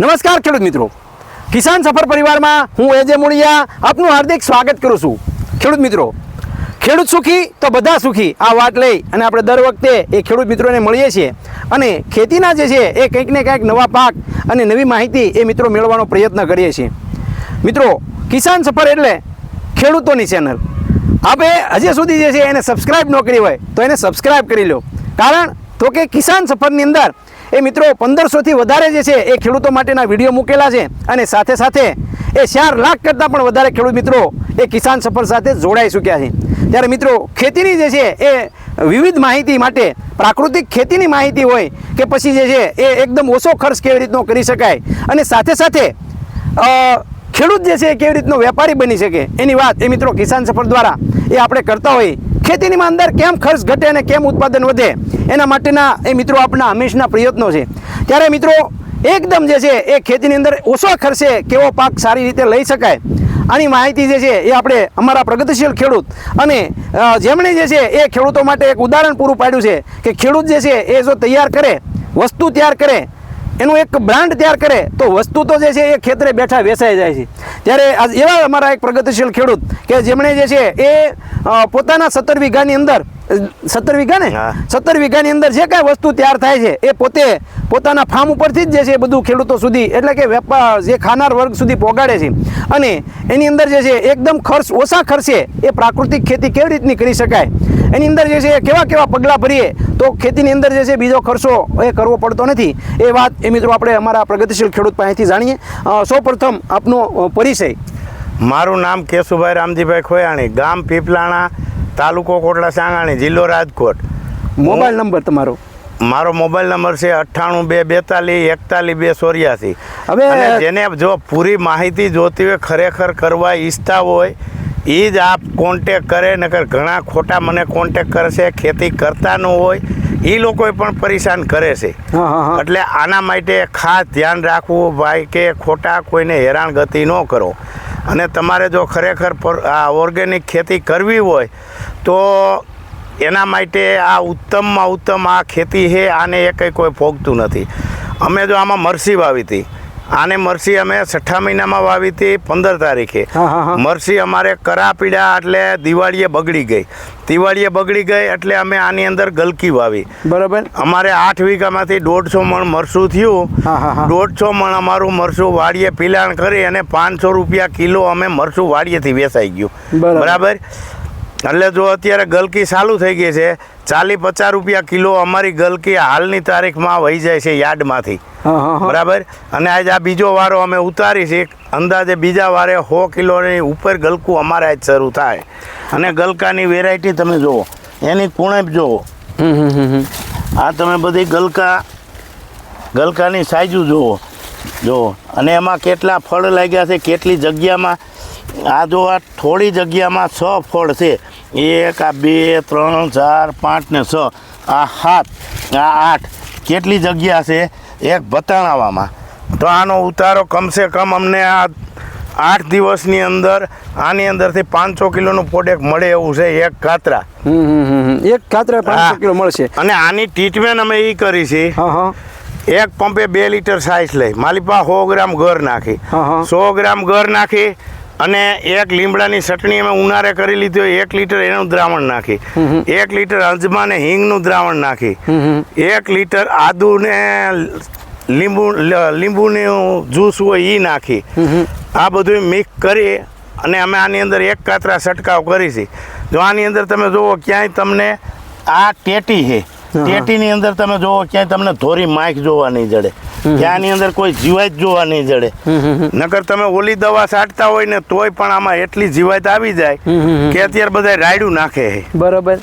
નમસ્કાર ખેડૂત મિત્રો. કિસાન સફર પરિવારમાં હું એજે મુળિયા આપનું હાર્દિક સ્વાગત કરું છું. ખેડૂત મિત્રો, ખેડૂત સુખી તો બધા સુખી, આ વાત લઈ અને આપણે દર વખતે એ ખેડૂત મિત્રોને મળીએ છીએ. અને ખેતીના જે છે એ કંઈક ને કંઈક નવા પાક અને નવી માહિતી એ મિત્રો મેળવવાનો પ્રયત્ન કરીએ છીએ. મિત્રો, કિસાન સફર એટલે ખેડૂતોની ચેનલ. આપણે હજી સુધી જે છે એને સબસ્ક્રાઈબ ન કરી હોય તો એને સબસ્ક્રાઈબ કરી લો. કારણ તો કે કિસાન સફરની અંદર એ મિત્રો, પંદરસોથી વધારે જે છે એ ખેડૂતો માટેના વીડિયો મૂકેલા છે અને સાથે સાથે એ ચાર લાખ કરતાં પણ વધારે ખેડૂત મિત્રો એ કિસાન સફર સાથે જોડાઈ ચૂક્યા છે. ત્યારે મિત્રો, ખેતીની જે છે એ વિવિધ માહિતી માટે, પ્રાકૃતિક ખેતીની માહિતી હોય કે પછી જે છે એ એકદમ ઓછો ખર્ચ કેવી રીતનો કરી શકાય અને સાથે સાથે ખેડૂત જે છે એ કેવી રીતનો વેપારી બની શકે એની વાત એ મિત્રો કિસાન સફર દ્વારા એ આપણે કરતા હોઈએ ખેતીની અંદર કેમ ખર્ચ ઘટે અને કેમ ઉત્પાદન વધે, એના માટેના એ મિત્રો આપણા હંમેશના પ્રયત્નો છે. ત્યારે મિત્રો, એકદમ જે છે, એ ખેતીની અંદર ઓછો ખર્ચે કેવો પાક સારી રીતે લઈ શકાય, આની માહિતી જે છે, એ આપણે અમારા પ્રગતિશીલ ખેડૂત અને જેમણે જે છે, એ ખેડૂતો માટે એક ઉદાહરણ પૂરું પાડ્યું છે કે ખેડૂત જે છે, એ જો તૈયાર કરે, વસ્તુ તૈયાર કરે એનું એક બ્રાન્ડ તૈયાર કરે તો વસ્તુ તો જે છે એ ખેતરે બેઠા વેચાઈ જાય છે. ત્યારે આજ એવા અમારા એક પ્રગતિશીલ ખેડૂત કે જેમણે જે છે એ પોતાના સત્તર વીઘાની અંદર સત્તર વીઘા ને સત્તર વીઘાની અંદર જે કાંઈ વસ્તુ તૈયાર થાય છે એ પોતે પોતાના ફાર્મ ઉપરથી જ જે છે એ બધું ખેડૂતો સુધી એટલે કે વેપાર જે ખાનાર વર્ગ સુધી પહોંચાડે છે. અને એની અંદર જે છે એકદમ ખર્ચ ઓછા ખર્ચે એ પ્રાકૃતિક ખેતી કેવી રીતની કરી શકાય? એની અંદર જે છે કેવા કેવા પગલાં ભરીએ તો ખેતીની અંદર જે છે બીજો ખર્ચો એ કરવો પડતો નથી. એ વાત એ મિત્રો આપણે અમારા પ્રગતિશીલ ખેડૂત પાસેથી જાણીએ. સૌપ્રથમ આપનો પરિચય. મારું નામ કેશુભાઈ રામજીભાઈ ખોયાણી ગામ પીપલાણા તાલુકો કોટડા સાંગાણી જિલ્લો રાજકોટ. મોબાઈલ નંબર તમારો. મારો મોબાઈલ નંબર છે અઠ્ઠાણું બે બેતાલીસ એકતાલીસ બે ચોર્યાસી. હવે- જેને જો પૂરી માહિતી જોતી હોય ખરેખર કરવા ઈચ્છતા હોય એ જ આપ કોન્ટેક કરે નકર ઘણા ખોટા મને કોન્ટેક કરશે ખેતી કરતા ન હોય એ લોકોએ પણ પરેશાન કરે છે. એટલે આના માટે ખાસ ધ્યાન રાખવું ભાઈ કે ખોટા કોઈને હેરાન ગતિ ન કરો. અને તમારે જો ખરેખર આ ઓર્ગેનિક ખેતી કરવી હોય તો એના માટે આ ઉત્તમમાં ઉત્તમ આ ખેતી છે આને એ કંઈ કોઈ ભોગતું નથી. અમે જો આમાં મરસી વાવી હતી. આને મરસી અમે છઠ્ઠા મહિનામાં વાવી હતી પંદર તારીખે. મરસી અમારે કરા પીડા એટલે દિવાળીએ બગડી ગઈ. દિવાળીએ બગડી ગઈ એટલે અમે આની અંદર ગલકી વાવી. બરાબર. અમારે આઠ વીઘામાંથી દોઢસો મણ મરસું થયું. દોઢસો મણ અમારું મરસું વાડીએ પીલાણ કરી અને પાંચસો રૂપિયા કિલો અમે મરસું વાડીએથી વેચાઈ ગયું. બરાબર. એટલે જો અત્યારે ગલકી ચાલુ થઈ ગઈ છે ચાલી પચાસ રૂપિયા કિલો અમારી ગલકી હાલની તારીખમાં વહી જાય છે યાર્ડમાંથી. બરાબર? અને આજ આ બીજો વારો અમે ઉતારી છે અંદાજે બીજા વારે સો કિલોની ઉપર ગલકું અમારે આજ શરૂ થાય. અને ગલકાની વેરાયટી તમે જુઓ એની કુણેપ જુઓ. આ તમે બધી ગલકા ગલકાની સાઈજ જુઓ. જુઓ. અને એમાં કેટલા ફળ લાગ્યા છે કેટલી જગ્યામાં આ જો આ થોડી જગ્યામાં છ ફળ છે. એક આ બે ત્રણ ચાર પાંચ ને છ આ સાત આ આઠ કેટલી જગ્યા છે? એક બતાવવામાં તો આનો ઉતારો કમસે કમ અમને આ આઠ દિવસની અંદર આની અંદરથી પાંચસો કિલોનું પ્રોડક્ટ મળે એવું છે એક કાતરા. એક કાતરા પાંચસો કિલો મળશે. અને આની ટ્રીટમેન્ટ અમે એ કરી છે. એક પંપે બે લીટર સાઈઝ લઈ. માલિપા સો ગ્રામ ઘર નાખી. સો ગ્રામ ઘર નાખી અને એક લીમડાની ચટણી અમે ઉનાળે કરી લીધી હોય એક લીટર એનું દ્રાવણ નાખી. એક લીટર અજમા ને હિંગનું દ્રાવણ નાખી. એક લીટર આદુ ને લીંબુ લીંબુનું જ્યુસ હોય એ નાખી. આ બધું મિક્સ કરી અને અમે આની અંદર એક કાતરા છંટકાવ કરી છે. જો આની અંદર તમે જુઓ ક્યાંય તમને આ ટેટી છે. ટેટીની અંદર તમે જોવો ક્યાંય તમને ધોરી માઇક જોવા નહીં જડે. ત્યાંની અંદર કોઈ જીવાત જોવા નહીં જડે. નકર તમે ઓલી દવા છાંટતા હોય ને તોય પણ આમાં એટલી જીવાત આવી જાય કે અત્યારે બધા રાયડું નાખે બરાબર.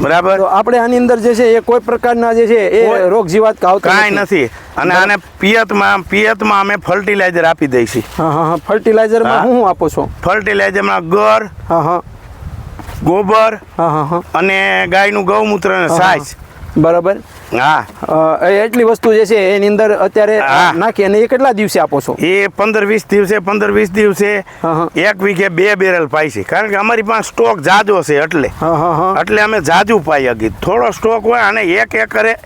બરાબર? આપણે આની અંદર જે છે એ કોઈ પ્રકારના જે છે એ રોગ જીવાત કાંઈ નથી. અને આને પિયતમાં પિયતમાં અમે ફર્ટિલાઇઝર આપી દઈ છીએ. હા હા હા. ફર્ટિલાઇઝરમાં હું. આપો છો? ફર્ટિલાઇઝરમાં ગર હા હા. ગોબર હા હા હા. અને ગાયનું ગૌમૂત્ર અને સાજ બરાબર? હા. એટલી વસ્તુ જે છે એની અંદર અત્યારે. નાખી અને એ કેટલા દિવસે આપો છો? એ પંદર વીસ દિવસે પંદર વીસ દિવસે. એક વીઘે બે બેરલ પાય છે. કારણ કે અમારી પાસે સ્ટોક જાજો છે એટલે. એટલે અમે જાજુ પાઈ અગી થોડો સ્ટોક હોય અને એક એકરે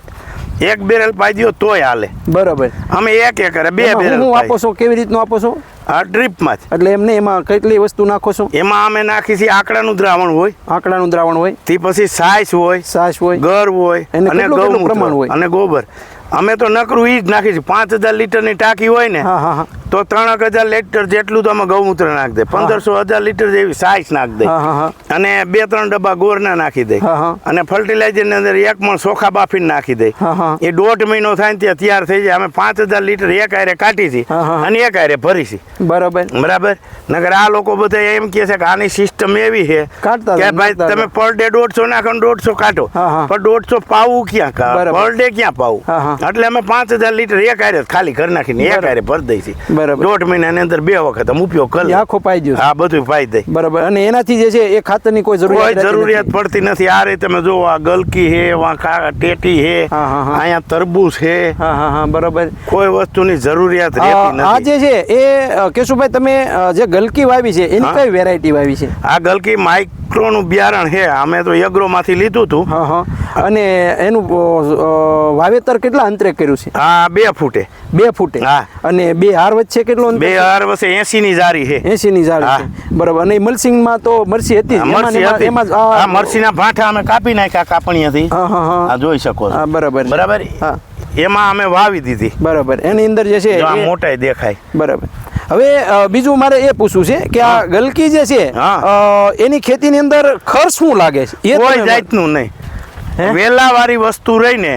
એક બેરલ પાઈ દ્યો તોય હાલે. બરોબર. અમે એક એકરે બે એમાં બેરલ હું આપો છો? કેવી રીતનું આપો છો? આ ડ્રીપમાં જ. એટલે એમને એમાં કેટલી વસ્તુ નાખો છો? એમાં અમે નાખી છીએ આકડાનું દ્રાવણ હોય. આંકડાનું દ્રાવણ હોય. તે પછી સાસ હોય સાસ હોય. ગર હોય અને કેટલું પ્રમાણ હોય? અને ગોબર. અમે તો નકરું ઈ જ નાખી છીએ. પાંચ હજાર લીટરની ટાંકી હોય ને હા હા હા. તો ત્રણ હજાર લીટર જેટલું તો અમે ગૌમૂત્ર નાખી દે. પંદરસો હજાર લીટર જેવી સાઈસ નાખી દે. અને બે ત્રણ ડબ્બા ગોરના નાખી દે. અને ફર્ટિલાઇઝરની અંદર એક મણ ચોખા બાફીને નાખી દે. એ દોઢ મહિનો થાય ત્યાં તૈયાર થઈ જાય. અમે પાંચ હજાર લીટર એક આરે કાઢી છે. અને એક આરે ભરી છે. બરાબર. બરાબર? નગર આ લોકો બધા એમ કે છે કે આની સિસ્ટમ એવી છે કે ભાઈ તમે પર ડે દોઢસો નાખો ને દોઢસો કાઢો. પણ દોઢસો પાવું ક્યાં. પર ડે ક્યાં પાવું. એટલે અમે પાંચ હજાર લીટર એક આરે ખાલી ઘર નાખીને એક. આરે ભરી દઈ છીએ બરાબર. દોઢ મહિનાની અંદર બે વખત અમે ઉપયોગ કરે આખો પાઈ છે. હા બધું પાઈ દે. બરાબર. અને એનાથી જે છે એ ખાતરની કોઈ જરૂરિયાત જરૂરિયાત પડતી નથી. આ રીતે તમે જોવો આ ગલકી હે વાંખા ટેટી હે હા, હા, હા. અહીંયા તરબૂચ હે હા હા હા બરાબર. કોઈ વસ્તુની જરૂરિયાત રહેતી નથી. આ જે છે એ કેશુભાઈ તમે જે ગલકી વાવી છે એની કઈ વેરાયટી વાવી છે? આ ગલકી માઇક્રોનું બિયારણ હે અમે તો એગ્રોમાંથી લીધું હતું હા હા. અને એનું વાવેતર કેટલા અંતરે કર્યું છે? હા બે ફૂટે. બે ફૂટે? હા. અને બે હાર વચ્ચે કેટલું બે હાર વચ્ચે એસી ની જારી છે. એસી ની જારી હા. બરાબર. અને મલસિંગમાં તો મરસી હતી એમાં આ મરસીના ભાંઠા અમે કાપી નાખ્યા કાપણીયાથી હા હા હા. જોઈ શકો હા બરાબર બરાબર? હા. એમાં અમે વાવી દીધી. બરાબર. એની અંદર જે છે મોટાઈ દેખાય. બરાબર. હવે બીજું મારે એ પૂછવું છે કે આ ગલકી જે છે એની ખેતી ખેતીની અંદર ખર્ચ શું લાગે છે? કોઈ જાતનું નહીં. વેલા વાળી વસ્તુ રહીને.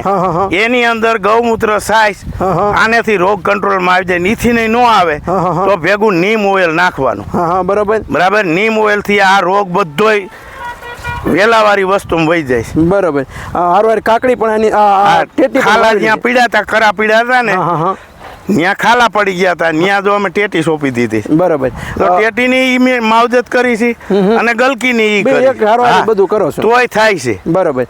એની અંદર ગૌમૂત્ર સાઈસ. આનેથી રોગ કંટ્રોલમાં આવી જાય નીથી નહીં ન આવે. તો ભેગું નીમ ઓઇલ નાખવાનું. બરાબર. બરાબર? નીમ ઓઇલથી આ રોગ બધોય વેલાવાળી વસ્તુ વહી જાય બરોબર. હારવાર કાકડી પણ એની ટેટી ખાલા જ્યાં પીડાતા કરા પીડા હતા ને ત્યાં ખાલા પડી ગયા હતા ત્યાં જો અમે ટેટી સોંપી દીધી. બરાબર. તો ટેટી ઈ મેં માવજત કરી છે અને ગલકીની ની. બધું કરો છો. તોય થાય છે. બરાબર.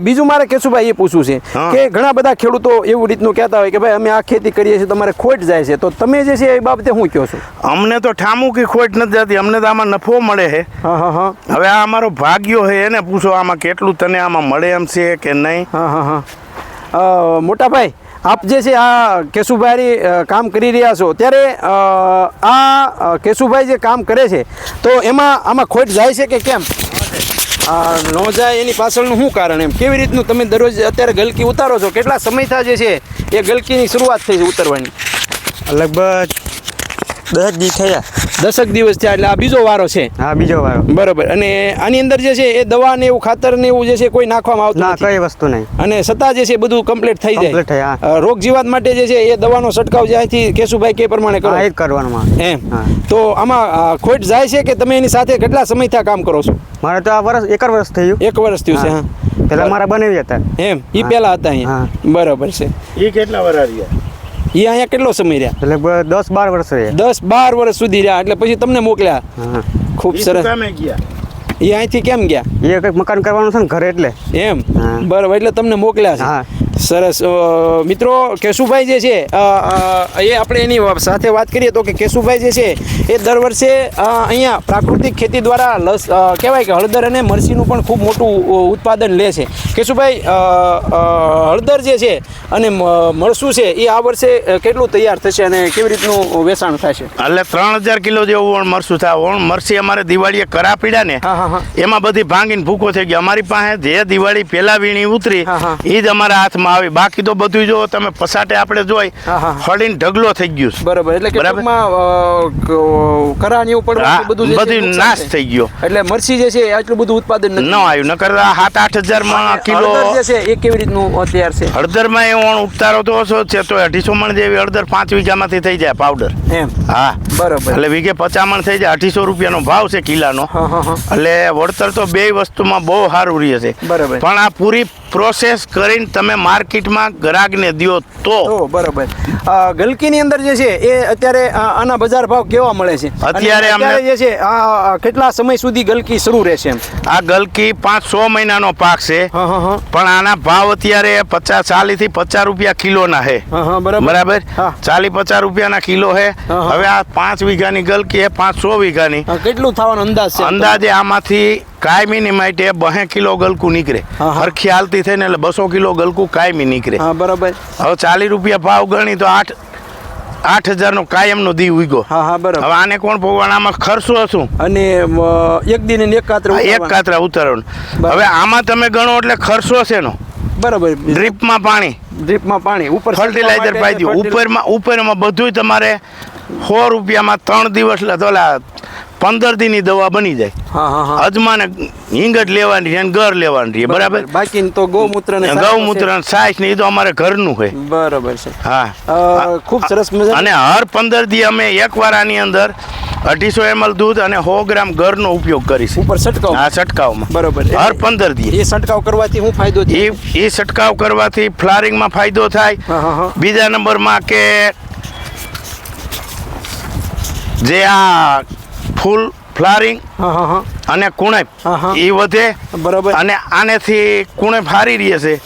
બીજું મારે કેશુભાઈ એ પૂછવું છે કે ઘણા બધા ખેડૂતો એવું રીતનું કહેતા હોય કે ભાઈ અમે આ ખેતી કરીએ છીએ તમારે ખોટ જાય છે. તો તમે જે છે એ બાબતે શું કહો છો? અમને તો ઠામુકી ખોટ નથી જતી. અમને તો આમાં નફો મળે છે. હા હા હા. હવે આ અમારો ભાગ્યો છે એને પૂછો આમાં કેટલું તને આમાં મળે એમ છે કે નહીં? હા હા હા. અ, મોટા ભાઈ આપ જે છે આ કેશુભાઈ કામ કરી રહ્યા છો ત્યારે આ કેશુભાઈ જે કામ કરે છે તો એમાં આમાં ખોટ જાય છે કે કેમ? આ ન જાય એની પાછળનું શું કારણ એમ? કેવી રીતનું તમે દરરોજ અત્યારે ગલકી ઉતારો છો? કેટલા સમયથી જે છે એ ગલકીની શરૂઆત થઈ છે ઉતરવાની? લગભગ દસ દી થયા. દસક દિવસ થયા એટલે આ બીજો વારો છે. હા બીજો વારો. બરોબર. અને આની અંદર જે છે એ દવા ને એવું ખાતર ને એવું જે છે કોઈ નાખવામાં આવતું ના નથી? કઈ વસ્તુ નહીં. અને સતા જે છે બધું કમ્પ્લીટ થઈ જાય. રોગ જીવાત માટે જે છે એ દવાનો છંટકાવ જ્યાંથી કેશુભાઈ કે પ્રમાણે કરો. હા એ કરવાનું એમ. તો આમાં ખોટ જાય છે કે તમે એની સાથે કેટલા સમયથી આ કામ કરો છો? મારે તો આ વર્ષ એક વર્ષ થયું. એક વર્ષ થયું છે હા. પેલા મારા બનાવી હતા. એમ. ઈ પેલા પહેલા હતા અહીંયા. બરોબર છે. એ કેટલા વર્ષ રહ્યા? ઈ અહીંયા કેટલો સમય રહ્યા? લગભગ દસ બાર વર્ષ રહ્યા. દસ બાર વર્ષ સુધી રહ્યા એટલે પછી તમને મોકલ્યા? ખૂબ સરસ. ગયા. એ અહીંથી કેમ ગયા? એ કંઈક મકાન કરવાનું છે ને ઘરે એટલે. એમ. બરાબર એટલે તમને મોકલ્યા છે? હા. સરસ. મિત્રો કેશુભાઈ જે છે એ આપણે એની સાથે વાત કરીએ તો કે કેશુભાઈ જે છે એ દર વર્ષે અહીંયા પ્રાકૃતિક ખેતી દ્વારા લસ કહેવાય કે હળદર અને મરસીનું પણ ખૂબ મોટું ઉત્પાદન લે છે. કેશુભાઈ હળદર જે છે અને મરસું છે એ આ વર્ષે કેટલું તૈયાર થશે અને કેવી રીતનું વેચાણ થશે? એટલે ત્રણ હજાર કિલો જેવું ઓણ મરસું થાય. ઓણ મરસી અમારે દિવાળીએ કરા પીડા ને. એમાં બધી ભાંગીને ભૂકો થઈ ગયો. અમારી પાસે જે દિવાળી પહેલા વીણી ઉતરી. એ જ અમારા હાથમાં આવી. બાકી તો બધું જો તમે પસાટે આપણે જોઈ હા, હા. ફળીને ઢગલો થઈ ગયું છે. બરાબર. એટલે કે બરાબર. ટૂંકમાં અ, ક- એવું હા, બધું બધું નાશ થઈ ગયો. એટલે મરચી જે છે આટલું બધું ઉત્પાદન ન આવ્યું. નકર સાત આઠ હજારમાં કિલો જે છે એ કેવી રીતનું અત્યાર છે? હળદરમાં એ ઓણ ઉતારો તો ઓછો છે તો અઢીસો મણ જેવી હળદર પાંચ વીઘામાંથી થઈ જાય પાવડર એમ. હા. બરાબર. એટલે વીઘે પચામણ થઈ જાય અઢીસો રૂપિયાનો ભાવ છે કિલાનો. એટલે વળતર તો બે વસ્તુમાં બહુ સારું રહે છે. બરાબર. પણ આ પૂરી પ્રોસેસ કરીને તમે માર્કેટમાં ગ્રાહકને દો તો. બરાબર. ગલકીની અંદર જે છે એ અત્યારે આના બજાર ભાવ કેવા મળે છે? અત્યારે અત્યારે જે છે આ કેટલા સમય સુધી ગલકી શરૂ રહેશે આ ગલકી પાંચ છ મહિનાનો પાક છે. હા હા હા. પણ આના ભાવ અત્યારે પચાસ ચાલીસથી પચાસ રૂપિયા કિલોના છે હા હા બરાબર. ચાલીસ પચાસ રૂપિયાના કિલો હા, હા. હવે આ પાંચ વીઘાની ગલકી છે પાંચ સો વીઘાની. કેટલું થવાનો અંદાજ છે? અંદાજે આમાંથી કાયમીની માટે બહે કિલો ગલકું નીકળે. હરખી હાલતી થઈને એટલે બસો કિલો ગલકું કાયમી નીકળે. હા બરાબર. હવે ચાલીસ રૂપિયા ભાવ ગણી તો આઠ આઠ હજારનો કાયમનો દી ઉગ્યો. હા હા બરાબર. હવે આને કોણ ભોગવાન આમાં ખર્ચો શું અને એક દિન એક કાતરા એક કાતરા ઉતારવાનું. હવે આમાં તમે ગણો એટલે ખર્ચો છે નો બરાબર. ડ્રીપમાં પાણી. ડ્રીપમાં પાણી. ઉપર ફર્ટિલાઇઝર પાઈ દઉં ઉપરમાં ઉપરમાં બધુંય તમારે સો રૂપિયામાં ત્રણ દિવસ ઓલા પંદર દિનની દવા બની જાય. હા હા હા. અજમાને હિંગટ લેવાની છે ઘર લેવાની છે. બરાબર? બાકી તો ગૌમૂત્ર ગૌમૂત્ર સાસ ને એ તો અમારે ઘરનું હોય. બરાબર છે. હા. ખૂબ સરસ મજા અને હર પંદર દી અમે એક વારાની અંદર અઢીસો એમએલ દૂધ અને સો ગ્રામ ઘરનો ઉપયોગ કરીશું ઉપર છંટકાવ. આ છંટકાવમાં. બરોબર. હર પંદર દી. એ છંટકાવ કરવાથી શું ફાયદો એ એ છંટકાવ કરવાથી ફ્લારિંગમાં ફાયદો થાય. હા હા હા. બીજા નંબરમાં કે જે આ ફૂલ ફ્લારિંગ હા હા હા. અને. કુણેપ. એ વધે બરાબર. અને આનેથી કુણેપ હારી રહે છે.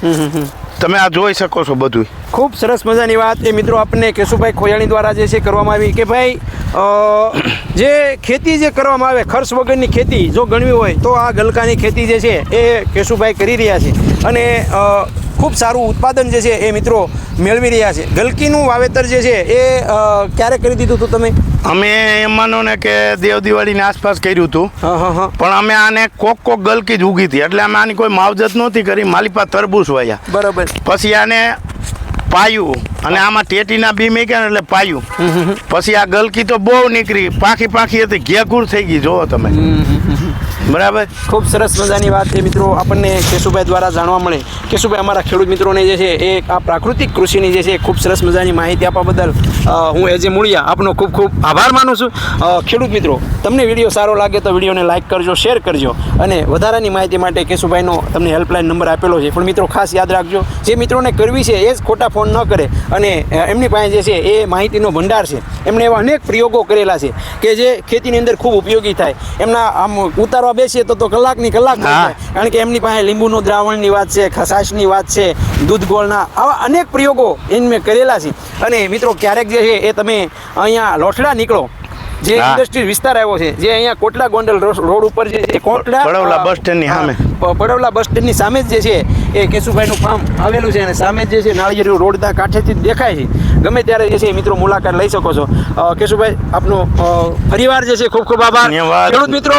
તમે આ જોઈ શકો છો બધું ખૂબ સરસ મજાની વાત. એ મિત્રો આપણને કેશુભાઈ ખોયાણી દ્વારા જે છે કરવામાં આવી કે ભાઈ જે ખેતી જે કરવામાં આવે ખર્ચ વગરની ખેતી જો ગણવી હોય તો આ ગલકાની ખેતી જે છે એ કેશુભાઈ કરી રહ્યા છે. અને ખૂબ સારું ઉત્પાદન જે છે એ મિત્રો મેળવી રહ્યા છે. ગલકીનું વાવેતર જે છે એ ક્યારે કરી દીધું હતું તમે? અમે એમ માનો ને કે દેવ દિવાળીની આસપાસ કર્યું હતું. પણ અમે આને કોક કોક ગલકી જ ઉગી હતી. એટલે અમે આની કોઈ માવજત નહોતી કરી. માલિપા તરબૂચ વાયા. બરાબર. પછી આને પાયું અને આમાં ટેટીના બી મેક્યા એટલે પાયું. પછી આ ગલકી તો બહુ નીકળી. પાખી પાખી હતી. ઘેઘૂર થઈ ગઈ. જોવો તમે. બરાબર? ખૂબ સરસ મજાની વાત છે મિત્રો. આપણને કેશુભાઈ દ્વારા જાણવા મળે. કેશુભાઈ, અમારા ખેડૂત મિત્રોને જે છે, એ આ પ્રાકૃતિક કૃષિની જે છે, ખૂબ સરસ મજાની માહિતી આપવા બદલ હું એ જે મૂળિયા આપનો ખૂબ ખૂબ આભાર માનું છું. ખેડૂત મિત્રો, તમને વીડિયો સારો લાગે તો વિડીયોને લાઇક કરજો, શેર કરજો અને વધારાની માહિતી માટે કેશુભાઈનો તમને હેલ્પલાઇન નંબર આપેલો છે. પણ મિત્રો, ખાસ યાદ રાખજો, જે મિત્રોને કરવી છે, એ જ ખોટા ફોન ન કરે અને એમની પાસે જે છે, એ માહિતીનો ભંડાર છે. એમણે એવા અનેક પ્રયોગો કરેલા છે કે જે ખેતીની અંદર ખૂબ ઉપયોગી થાય. એમના આમ ઉતારવા બેસીએ તો તો કલાકની કલાક. કારણ કે એમની પાસે લીંબુનું દ્રાવણની વાત છે ખસાશની વાત છે દૂધ ગોળના આવા અનેક પ્રયોગો એને મેં કરેલા છે. અને મિત્રો ક્યારેક જે છે એ તમે અહીંયા લોઠડા નીકળો જે ઇન્ડસ્ટ્રી વિસ્તાર આવ્યો છે જે અહીંયા કોટલા ગોંડલ રોડ ઉપર જે કોટલા પડવલા બસ સ્ટેન્ડની સામે. પડવલા બસ સ્ટેન્ડની સામે જ જે છે એ કેશુભાઈનું ફાર્મ આવેલું છે અને સામે જે છે નાળિયેરી રોડના કાંઠેથી દેખાય છે. ગમે ત્યારે જે છે મિત્રો મુલાકાત લઈ શકો છો. કેશુભાઈ આપનો ફરીવાર જે છે ખૂબ ખૂબ આભાર. ખેડૂત મિત્રો